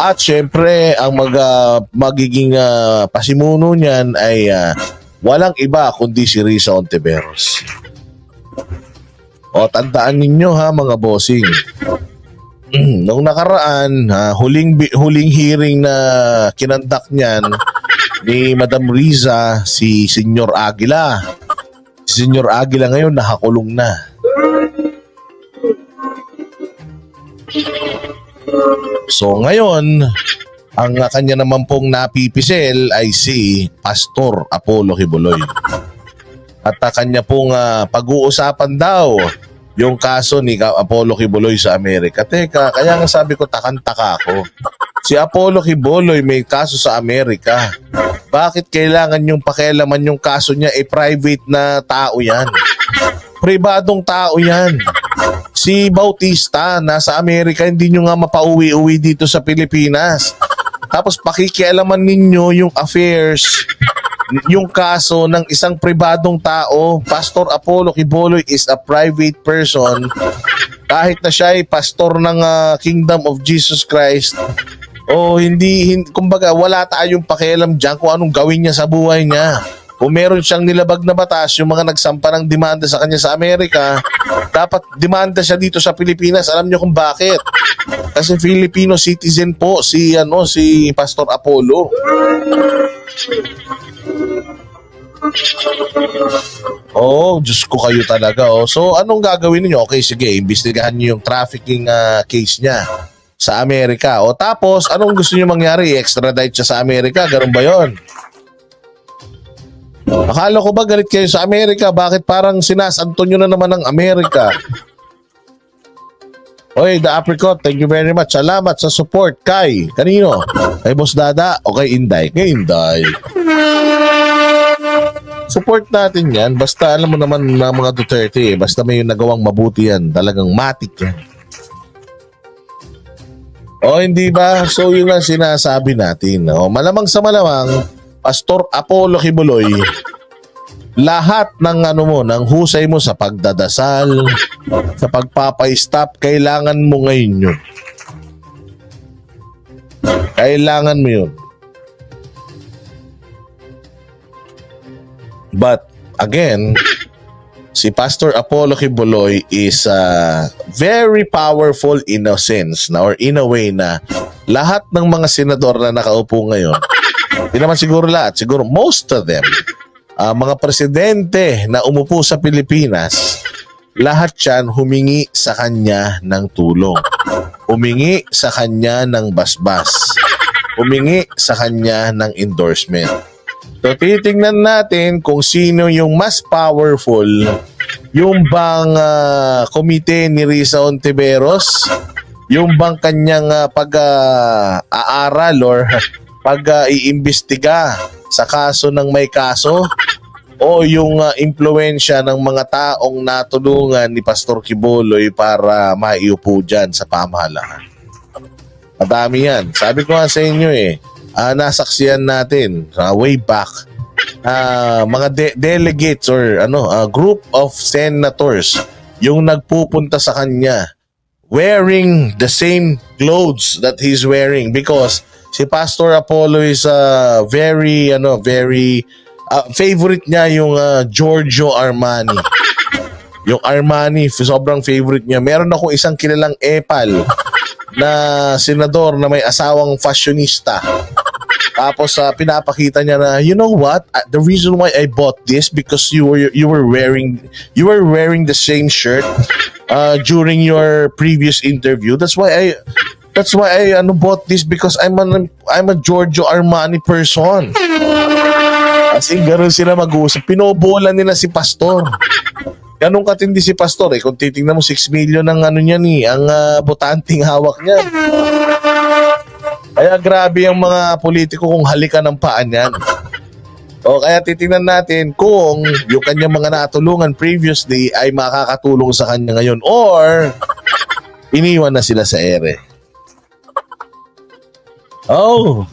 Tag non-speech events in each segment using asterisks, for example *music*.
At syempre, ang mag, ah, magiging ah, pasimuno niyan ay ah, walang iba kundi si Risa Ontiveros. O tandaan ninyo ha mga bossing. *clears throat* Nung nakaraan, ah, huling huling hearing na kinandak niyan ni Madam Riza si Senyor Aguila. Si Senyor Aguila ngayon nakakulong na. So ngayon, ang kanya naman pong napipisel ay si Pastor Apollo Hibuloy. At ah, kanya pong ah, pag-uusapan daw yung kaso ni Apollo Kibuloy sa Amerika. Teka, kaya nga sabi ko takantaka ako. Si Apollo Kibuloy may kaso sa Amerika. Bakit kailangan yung pakialaman yung kaso niya? Eh, private na tao yan. Pribadong tao yan. Si Bautista, nasa Amerika, hindi nyo nga mapauwi-uwi dito sa Pilipinas. Tapos pakikialaman ninyo yung affairs yung kaso ng isang pribadong tao, Pastor Apollo Kiboloy is a private person. Kahit na siya ay pastor ng ah, Kingdom of Jesus Christ, o hindi, hin- kumbaga wala tayong pakialam dyan kung anong gawin niya sa buhay niya. Kung meron siyang nilabag na batas, yung mga nagsampa ng demanda sa kanya sa Amerika, dapat demanda siya dito sa Pilipinas. Alam niyo kung bakit? Kasi Filipino citizen po si ano si Pastor Apollo. Oh, Diyos ko kayo talaga. Oh. So, anong gagawin niyo? Okay, sige, imbestigahan niyo yung trafficking ah, case niya sa Amerika. O tapos, anong gusto niyo mangyari? I-extradite siya sa Amerika? Ganun ba yon? Akala ko ba galit kayo sa Amerika? Bakit parang sinasanto nyo na naman ng Amerika? Oy, The Apricot, thank you very much. Salamat sa support kay, kanino? Kay Boss Dada o kay Inday? Kay Inday. Support natin yan. Basta alam mo naman na mga Duterte, eh, basta may nagawang mabuti yan. Talagang matik yan. O hindi ba? So yun ang sinasabi natin. O, malamang sa malamang, Pastor Apollo Kibuloy, lahat ng ano mo, ng husay mo sa pagdadasal, sa pagpapay-stop, kailangan mo ngayon yun. Kailangan mo yun. But again, si Pastor Apollo Kibuloy is uh, very powerful in a sense na or in a way na lahat ng mga senador na nakaupo ngayon, hindi naman siguro lahat, siguro most of them, ah, mga presidente na umupo sa Pilipinas, lahat yan humingi sa kanya ng tulong. Humingi sa kanya ng basbas. Humingi sa kanya ng endorsement. So titingnan natin kung sino yung mas powerful yung bang ah, komite ni Risa Ontiveros yung bang kanyang ah, pag-aaral or pag-iimbestiga sa kaso ng may kaso o yung ah, impluensya ng mga taong natulungan ni Pastor Kiboloy para maiupo dyan sa pamahalaan. Madami yan. Sabi ko nga sa inyo eh, ah, nasaksiyan natin ah, way back ah, mga de- delegates or ano a group of senators yung nagpupunta sa kanya wearing the same clothes that he's wearing because si Pastor Apollo is a very ano very ah, favorite niya yung ah, Giorgio Armani. *laughs* Yung Armani sobrang favorite niya. Meron ako isang kilalang epal na senador na may asawang fashionista. Tapos sa pinapakita niya na you know what? Uh, the reason why I bought this because you were you were wearing you were wearing the same shirt uh, during your previous interview. That's why I that's why I ano bought this because I'm an I'm a Giorgio Armani person as in ganun sila mag-uusap pinobola nila si Pastor Ganun katindi si Pastor eh. Kung titingnan mo 6 million ang ano niya ni, ang ah, botanting hawak niya. Kaya grabe ang mga politiko kung halika ng paan yan. O kaya titingnan natin kung yung kanyang mga natulungan previously ay makakatulong sa kanya ngayon or iniwan na sila sa ere. Oh.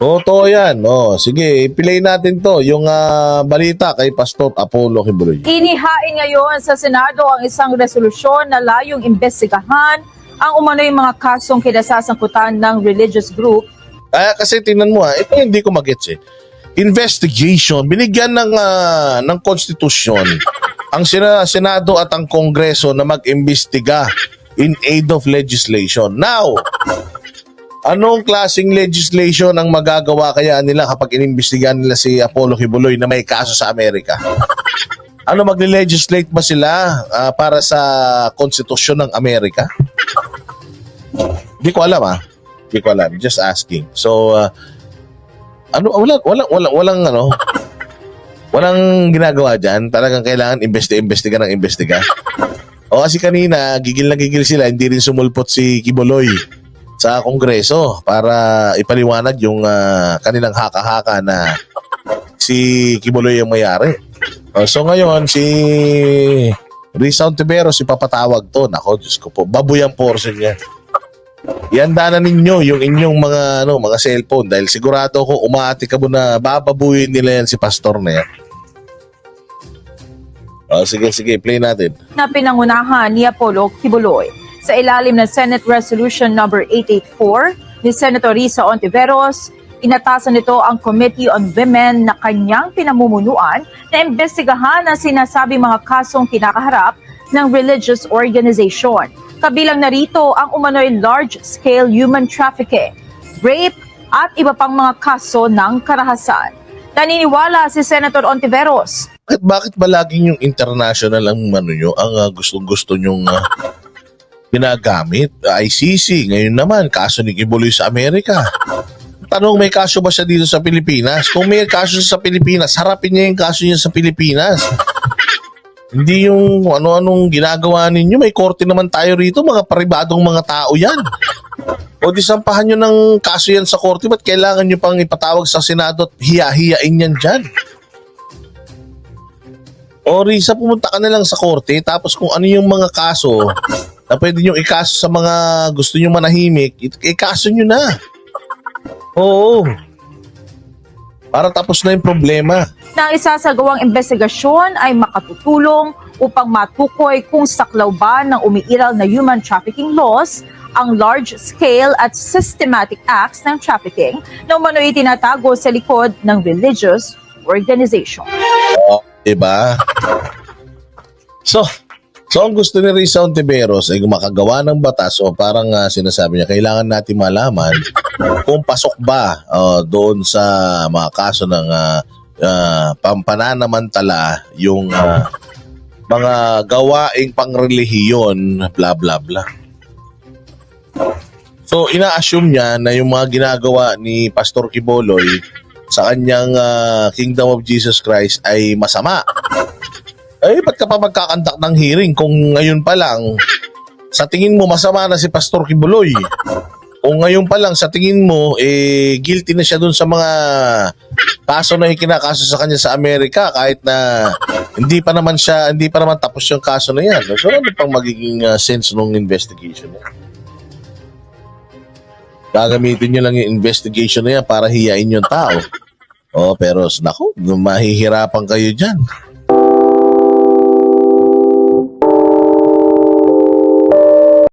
Totoo yan. Oh, sige, play natin to. Yung ah, balita kay Pastor Apollo Kibuloy. Inihain ngayon sa Senado ang isang resolusyon na layong imbestigahan ang umano'y mga kasong kinasasangkutan ng religious group Kaya kasi tingnan mo ha, ito yung hindi ko magets eh. Investigation, binigyan ng, ah, ng konstitusyon ang sina- Senado at ang Kongreso na mag-imbestiga in aid of legislation. Now, anong klaseng legislation ang magagawa kaya nila kapag inimbestigahan nila si Apollo Kibuloy na may kaso sa Amerika? *laughs* Ano magle-legislate ba sila ah, para sa konstitusyon ng Amerika? Hindi ko alam ah. Hindi ko alam. Just asking. So, uh, ano, wala, wala, wala, walang ano, walang ginagawa dyan. Talagang kailangan imbesti-imbestiga ng imbestiga. O kasi kanina, gigil na gigil sila, hindi rin sumulpot si Kiboloy sa kongreso para ipaliwanag yung ah, kanilang haka-haka na si Kiboloy ang mayari. O, so ngayon, si Rizal Tiberos, ipapatawag to. Nako, Diyos ko po. Baboy ang niya. Ihanda na ninyo yung inyong mga ano, mga cellphone dahil sigurado ako umaati ka mo na bababuyin nila yan si pastor na yan. Oh, sige, sige, play natin. na pinangunahan ni Apollo Kibuloy. Sa ilalim ng Senate Resolution Number 884 ni Senator Risa Ontiveros, inatasan nito ang Committee on Women na kanyang pinamumunuan na imbestigahan ang sinasabing mga kasong kinakaharap ng religious organization. Kabilang narito ang umano'y large-scale human trafficking, rape, at iba pang mga kaso ng karahasan. Naniniwala si Senator Ontiveros Bakit, bakit ba laging yung international ang ano nyo, ang ah, gustong-gusto nyong ah, ginagamit? ICC, ngayon naman, kaso ni Kibuloy sa Amerika. Tanong, may kaso ba siya dito sa Pilipinas? Kung may kaso sa Pilipinas, harapin niya yung kaso niya sa Pilipinas. Hindi yung ano-anong ginagawa ninyo. May korte naman tayo rito, mga paribadong mga tao yan. O di sampahan nyo ng kaso yan sa korte, ba't kailangan nyo pang ipatawag sa Senado at hiya-hiyain yan dyan? O Risa, pumunta ka na lang sa korte, tapos kung ano yung mga kaso na pwede nyo ikaso sa mga gusto nyo manahimik, ik- ikaso nyo na. Oo. Para tapos na yung problema. na ang isasagawang investigasyon ay makatutulong upang matukoy kung saklaw ba ng umiiral na human trafficking laws ang large-scale at systematic acts ng trafficking na umano'y tinatago sa likod ng religious organization. O, diba? So, so ang gusto ni Risa Ontiveros ay makagawa ng batas o parang ah, sinasabi niya, kailangan natin malaman kung pasok ba ah, doon sa mga kaso ng uh, pampananamantala yung ah, mga gawaing pangrelihiyon, bla bla bla. So, ina-assume niya na yung mga ginagawa ni Pastor Kiboloy sa kanyang ah, Kingdom of Jesus Christ ay masama. Eh, ba't ka pa magkakandak ng hearing kung ngayon pa lang sa tingin mo masama na si Pastor Kibuloy? O ngayon pa lang sa tingin mo eh guilty na siya dun sa mga kaso na ikinakaso sa kanya sa Amerika kahit na hindi pa naman siya hindi pa naman tapos yung kaso na yan. So ano pang magiging ah, sense ng investigation niya? Gagamitin niyo lang yung investigation na yan para hiyain yung tao. Oh, pero naku, mahihirapan kayo dyan.